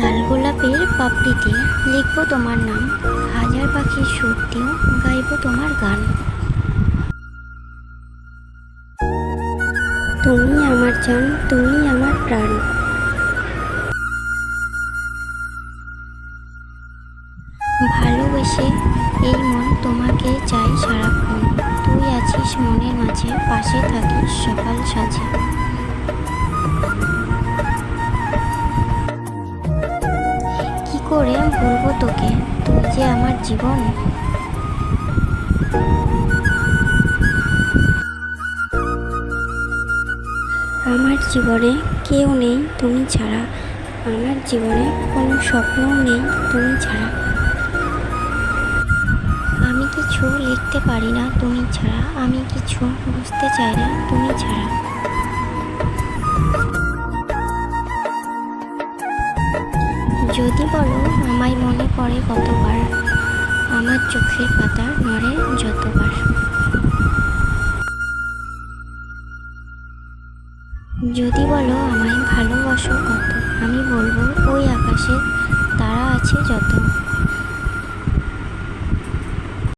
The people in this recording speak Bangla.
লাল গোলাপের পাপড়িতে লিখব তোমার নাম, হাজার পাখির সুর দিয়েও গাইব তোমার গান। তুমি আমার জান, তুমি আমার প্রাণ। ভালোবেসে এই মন তোমাকে চাই সারাক্ষণ। তুই আছিস মনের মাঝে, পাশে থাকিস সকাল সাজে করে বলব তোকে তুই যে আমার জীবন। আমার জীবনে কেউ নেই তুমি ছাড়া। আমার জীবনে কোনো স্বপ্নও নেই তুমি ছাড়া। আমি কিছু লিখতে পারি না তুমি ছাড়া। আমি কিছু বুঝতে চাই না তুমি ছাড়া। যদি বলো, আমায় মনে পড়ে কতবার। আমার চোখের পাতা নড়ে যতবার। যদি বলো, আমায় ভালোবাসো